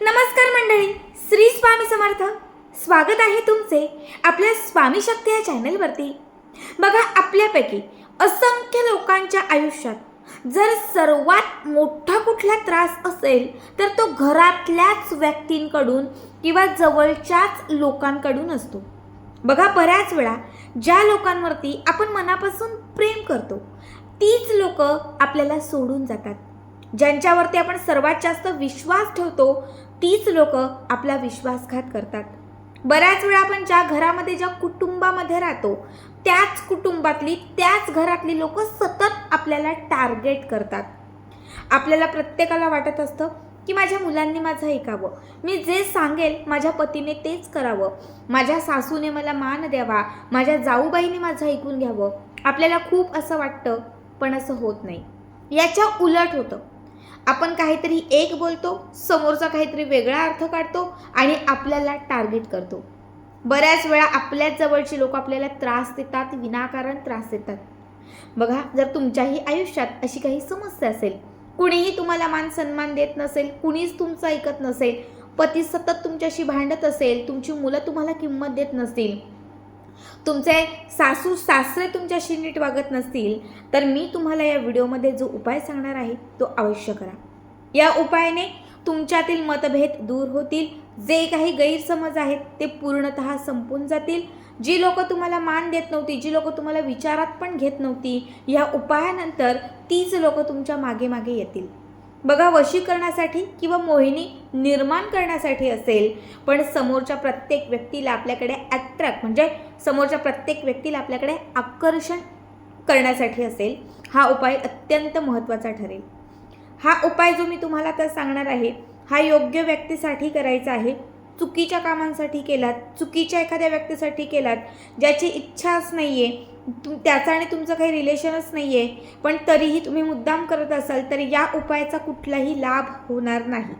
नमस्कार मंडळी श्री स्वामी समर्थ. स्वागत आहे तुमचे आपल्या स्वामी शक्ती या चॅनलवरती. बघा आपल्यापैकी असंख्य लोकांच्या आयुष्यात जर सर्वात मोठा कुठला त्रास असेल तर तो घरातल्याच व्यक्तींकडून किंवा जवळच्याच लोकांकडून असतो. बघा बऱ्याच वेळा ज्या लोकांवरती आपण मनापासून प्रेम करतो तीच लोक आपल्याला सोडून जातात. ज्यांच्यावरती आपण सर्वात जास्त विश्वास ठेवतो तीच लोक आपला विश्वासघात करतात. बऱ्याच वेळा आपण ज्या घरामध्ये ज्या कुटुंबामध्ये राहतो त्याच कुटुंबातली त्याच घरातली लोक सतत आपल्याला टार्गेट करतात. आपल्याला प्रत्येकाला वाटत असतं की माझ्या मुलांनी माझं ऐकावं. मी जे सांगेल माझ्या पतीने तेच करावं. माझ्या सासूने मला मान द्यावा. माझ्या जाऊबाईने माझं ऐकून घ्यावं. आपल्याला खूप असं वाटतं पण असं होत नाही. याच्या उलट होतं. आपण काहीतरी एक बोलतो समोरचा काहीतरी वेगळा अर्थ काढतो आणि आपल्याला टार्गेट करतो. बऱ्याच वेळा आपल्याच जवळची लोक आपल्याला त्रास देतात विनाकारण त्रास देतात. बघा जर तुमच्याही आयुष्यात अशी काही समस्या असेल कुणीही तुम्हाला मान सन्मान देत नसेल कुणीच तुमचं ऐकत नसेल पती सतत तुमच्याशी भांडत असेल तुमची मुलं तुम्हाला किंमत देत नसतील तुमचे सासू सासरे तुमच्याशी नीट वागत नसतील तर मी तुम्हाला या व्हिडिओमध्ये जो उपाय सांगणार आहे तो अवश्य करा. या उपायाने तुमच्यातील मतभेद दूर होतील जे काही गैरसमज आहेत ते पूर्णतः संपून जातील. जी लोक तुम्हाला मान देत नव्हती जी लोक तुम्हाला विचारात पण घेत नव्हती या उपायानंतर तीच लोक तुमच्या मागे मागे येतील. बघा वशीकरणासाठी किंवा मोहिनी निर्माण करण्यासाठी असेल पण समोरच्या प्रत्येक व्यक्तीला आपल्याकडे ॲट्रॅक्ट म्हणजे समोरच्या प्रत्येक व्यक्तीला आपल्याकडे आकर्षण करण्यासाठी असेल हा उपाय अत्यंत महत्त्वाचा ठरेल. हा उपाय जो मी तुम्हाला आता सांगणार आहे हा योग्य व्यक्तीसाठी करायचा आहे चुकीच्या कामांसाठी केलात चुकीच्या एखाद्या व्यक्तीसाठी केलात ज्याची इच्छाच नाही आहे तुम त्याचं आणि तुमचं काही रिलेशनच नाही आहे पण तरीही तुम्ही मुद्दाम करत असाल तर या उपायाचा कुठलाही लाभ होणार नाही.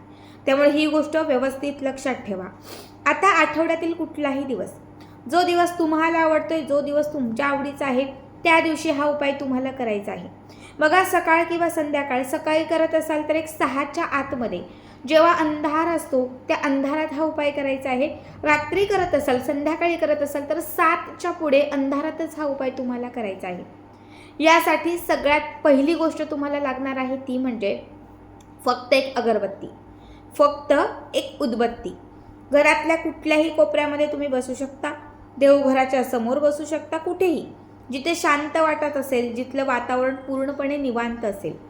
त्यामुळे ही गोष्ट व्यवस्थित लक्षात ठेवा. आता आठवड्यातील कुठलाही दिवस. जो दिवस तुम्हाला आवडतोय जो दिवस तुमच्या आवडीचा आहे त्या दिवशी हा उपाय तुम्हाला करायचा आहे. बघा सकाळ किंवा संध्याकाळ सकाळी करत असाल तर एक सहाच्या आतमध्ये जेव्हा अंधार असतो त्या अंधारात हा उपाय करायचा आहे. रात्री करत असाल संध्याकाळी करत असाल तर सातच्या पुढे अंधारातच हा उपाय तुम्हाला करायचा आहे. यासाठी सगळ्यात पहिली गोष्ट तुम्हाला लागणार आहे ती म्हणजे फक्त एक अगरबत्ती. फक्त एक उदबत्ती. घरातल्या कुठल्याही कोपऱ्यामध्ये तुम्ही बसू शकता देवघराच्या समोर बसू शकता कुठेही. जिथे शांत वाटत असेल जिथलं वातावरण पूर्णपणे निवांत असेल.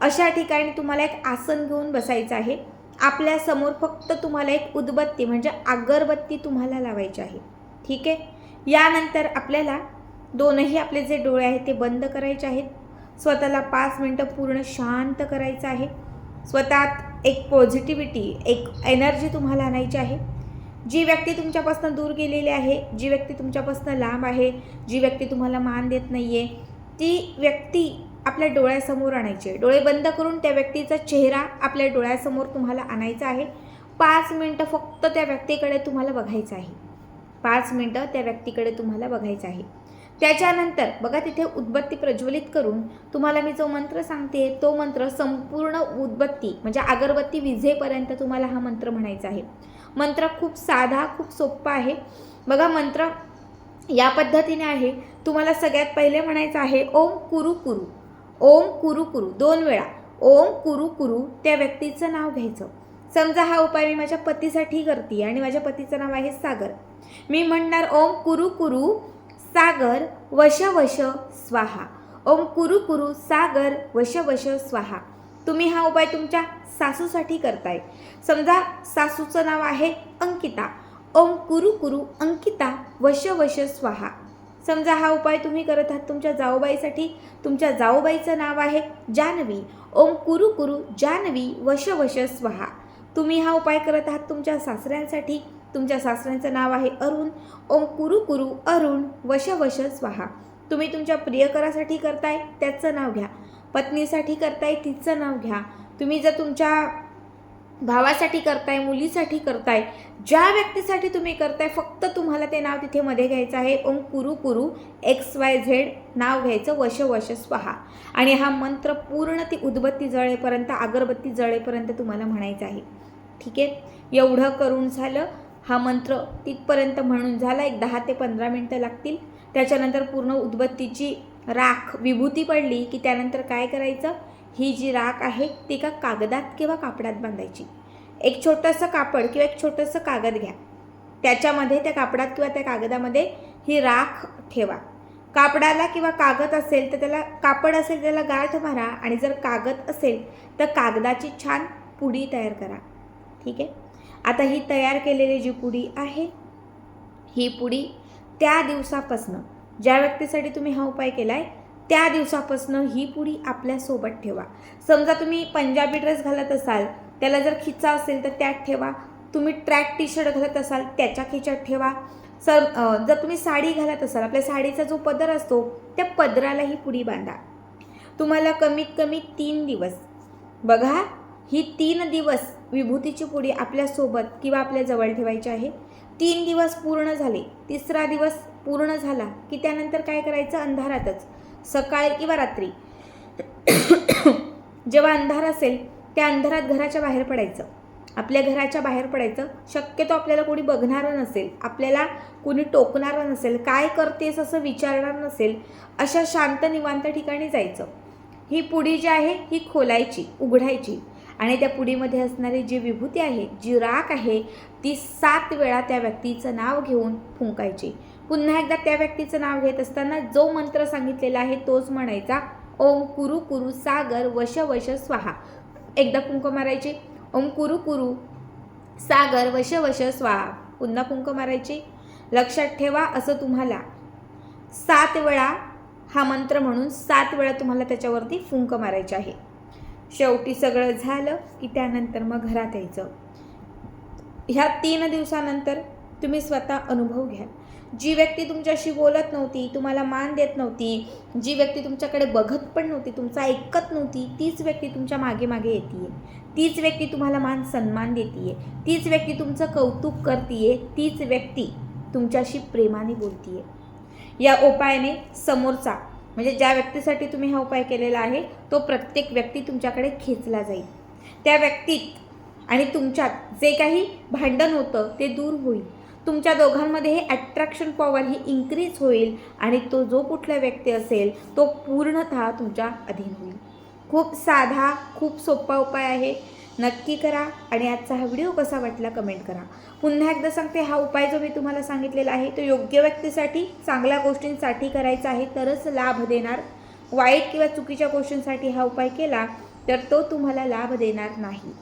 अशा ठिकाणी तुम्हाला एक आसन घेऊन बसायचं आहे. आपल्यासमोर फक्त तुम्हाला एक उदबत्ती म्हणजे अगरबत्ती तुम्हाला लावायची आहे. ठीक आहे? यानंतर आपल्याला दोनही आपले जे डोळे आहेत ते बंद करायचे आहेत. स्वतःला पाच मिनटं पूर्ण शांत करायचं आहे. स्वतःत एक पॉझिटिव्हिटी एक एनर्जी तुम्हाला आणायची आहे. जी व्यक्ती तुमच्यापासून दूर गेलेली आहे जी व्यक्ती तुमच्यापासून लांब आहे जी व्यक्ती तुम्हाला मान देत नाही आहे ती व्यक्ती आपल्या डोळ्यासमोर आणायचे. डोळे बंद करून त्या व्यक्तीचा चेहरा आपल्या डोळ्यासमोर तुम्हाला आणायचा आहे. पाच मिनटं फक्त त्या व्यक्तीकडे तुम्हाला बघायचं आहे. पाच मिनटं त्या व्यक्तीकडे तुम्हाला बघायचं आहे. त्याच्यानंतर बघा तिथे उदबत्ती प्रज्वलित करून तुम्हाला मी जो मंत्र सांगते तो मंत्र संपूर्ण उदबत्ती म्हणजे अगरबत्ती विझेपर्यंत तुम्हाला हा मंत्र म्हणायचा आहे. मंत्र खूप साधा खूप सोप्पा आहे. बघा मंत्र या पद्धतीने आहे. तुम्हाला सगळ्यात पहिले म्हणायचं आहे ओम कुरु कुरु. ओम कुरु कुरु. दोन वेळा. ओम कुरु कुरु. त्या व्यक्तीचं नाव घ्यायचं. समजा हा उपाय मी माझ्या पतीसाठी करते आणि माझ्या पतीचं नाव आहे सागर. मी म्हणणार ओम कुरु कुरु सागर वश वश स्वाहा. ओम कुरु कुरु सागर वश वश स्वाहा. तुम्ही हा उपाय तुमच्या सासूसाठी करताय. समजा सासूचं नाव आहे अंकिता. ओम कुरु कुरु अंकिता वश वश स्वाहा. समजा हा उपाय तुम्ही करत आहात तुमच्या जाऊबाईसाठी तुमच्या जाऊबाईचं नाव आहे जानवी. ओम कुरु कुरु जानवी वश वश स्वहा. तुम्ही हा उपाय करत आहात तुमच्या सासऱ्यांसाठी तुमच्या सासऱ्यांचं नाव आहे अरुण. ओम कुरु कुरु अरुण वश वश स्वाहा. तुम्ही तुमच्या प्रियकरासाठी करताय त्याचं नाव घ्या. पत्नीसाठी करताय तिचं नाव घ्या. तुम्ही जर तुमच्या भावासाठी करताय मुलीसाठी करताय ज्या व्यक्तीसाठी तुम्ही करताय फक्त तुम्हाला ते नाव तिथे मध्ये घ्यायचं आहे. ओम कुरु कुरु एक्स वाय झेड नाव घ्यायचं वश वश स्वाहा. आणि हा मंत्र पूर्ण ती उदबत्ती जळेपर्यंत अगरबत्ती जळेपर्यंत तुम्हाला म्हणायचं आहे. ठीक आहे? एवढं करून झालं. हा मंत्र तिथपर्यंत म्हणून झाला. एक दहा ते पंधरा मिनटं लागतील. त्याच्यानंतर पूर्ण उदबत्तीची राख विभूती पडली की त्यानंतर काय करायचं? ही जी राख आहे ती का कागदात किंवा कापडात बांधायची. एक छोटंसं कापड किंवा एक छोटंसं कागद घ्या. त्याच्यामध्ये त्या कापडात किंवा त्या कागदामध्ये ही राख ठेवा. कापडाला किंवा कागद असेल तर त्याला कापड असेल त्याला गाठ मारा आणि जर कागद असेल तर कागदाची छान पुडी तयार करा. ठीक आहे? आता ही तयार केलेली जी पुडी आहे ही पुडी त्या दिवसापासनं ज्या व्यक्तीसाठी तुम्ही हा उपाय केला आहे त्या दिवसापासनं ही पुडी आपल्यासोबत ठेवा. समजा तुम्ही पंजाबी ड्रेस घालत असाल त्याला जर खिचा असेल तर त्यात ठेवा. तुम्ही ट्रॅक टी शर्ट घालत असाल त्याच्या खिच्यात ठेवा. सर जर तुम्ही साडी घालत असाल आपल्या साडीचा जो पदर असतो त्या पदराला ही पुडी बांधा. तुम्हाला कमीत कमी तीन दिवस. बघा ही तीन दिवस विभूतीची पुडी आपल्यासोबत किंवा आपल्या जवळ ठेवायची आहे. तीन दिवस पूर्ण झाले तिसरा दिवस पूर्ण झाला की त्यानंतर काय करायचं? अंधारातच. सकाळी किंवा रात्री. जेव्हा अंधार असेल त्या अंधारात घराच्या बाहेर पडायचं. आपल्या घराच्या बाहेर पडायचं. शक्यतो आपल्याला कोणी बघणारं नसेल आपल्याला कोणी टोकणारं नसेल काय करतेस असं विचारणार नसेल अशा शांत निवांत ठिकाणी जायचं. ही पुडी जी आहे ही खोलायची उघडायची. आणि त्या पुडीमध्ये असणारी जी विभूती आहे जी राख आहे ती सात वेळा त्या व्यक्तीचं नाव घेऊन फुंकायची. पुन्हा एकदा त्या व्यक्तीचं नाव घेत असताना जो मंत्र सांगितलेला आहे तोच म्हणायचा ओम कुरु कुरु सागर वश वश स्वाहा. एकदा कुंक मारायची ओम कुरु कुरु सागर वश वश स्वाहा. पुन्हा कुंक मारायची लक्षात ठेवा असं तुम्हाला सात वेळा हा मंत्र म्हणून सात वेळा तुम्हाला त्याच्यावरती फुंक मारायचे आहे. शेवटी सगळं झालं की त्यानंतर मग घरात यायचं. ह्या तीन दिवसानंतर तुम्ही स्वतः अनुभव घ्या जी व्यक्ती तुमच्याशी बोलत नव्हती तुम्हाला मान देत नव्हती जी व्यक्ती तुमच्याकडे बघत पण नव्हती तुमचं ऐकत नव्हती तीच व्यक्ती तुमच्या मागे मागे येते तीच व्यक्ती तुम्हाला मान सन्मान देते तीच व्यक्ती तुमचं कौतुक करते तीच व्यक्ती तुमच्याशी प्रेमाने बोलतीये. या उपायाने समोरचा म्हणजे ज्या व्यक्तीसाठी तुम्ही हा उपाय केलेला आहे तो प्रत्येक व्यक्ती तुमच्याकडे खेचला जाईल. त्या व्यक्तीत आणि तुमच्यात जे काही भांडण होतं ते दूर होईल. तुमच्या दोघांमध्ये हे ॲट्रॅक्शन पॉवर ही इन्क्रीज होईल आणि तो जो कुठला व्यक्ती असेल तो पूर्णतः तुमच्या अधीन होईल. खूप साधा खूप सोपा उपाय आहे. नक्की करा आणि आजचा हा व्हिडिओ कसा वाटला कमेंट करा. पुन्हा एकदा सांगते हा उपाय जो मी तुम्हाला सांगितलेला आहे तो योग्य व्यक्तीसाठी चांगल्या गोष्टींसाठी करायचा आहे तरच लाभ देणार. वाईट किंवा चुकीच्या गोष्टींसाठी हा उपाय केला तर तो तुम्हाला लाभ देणार नाही.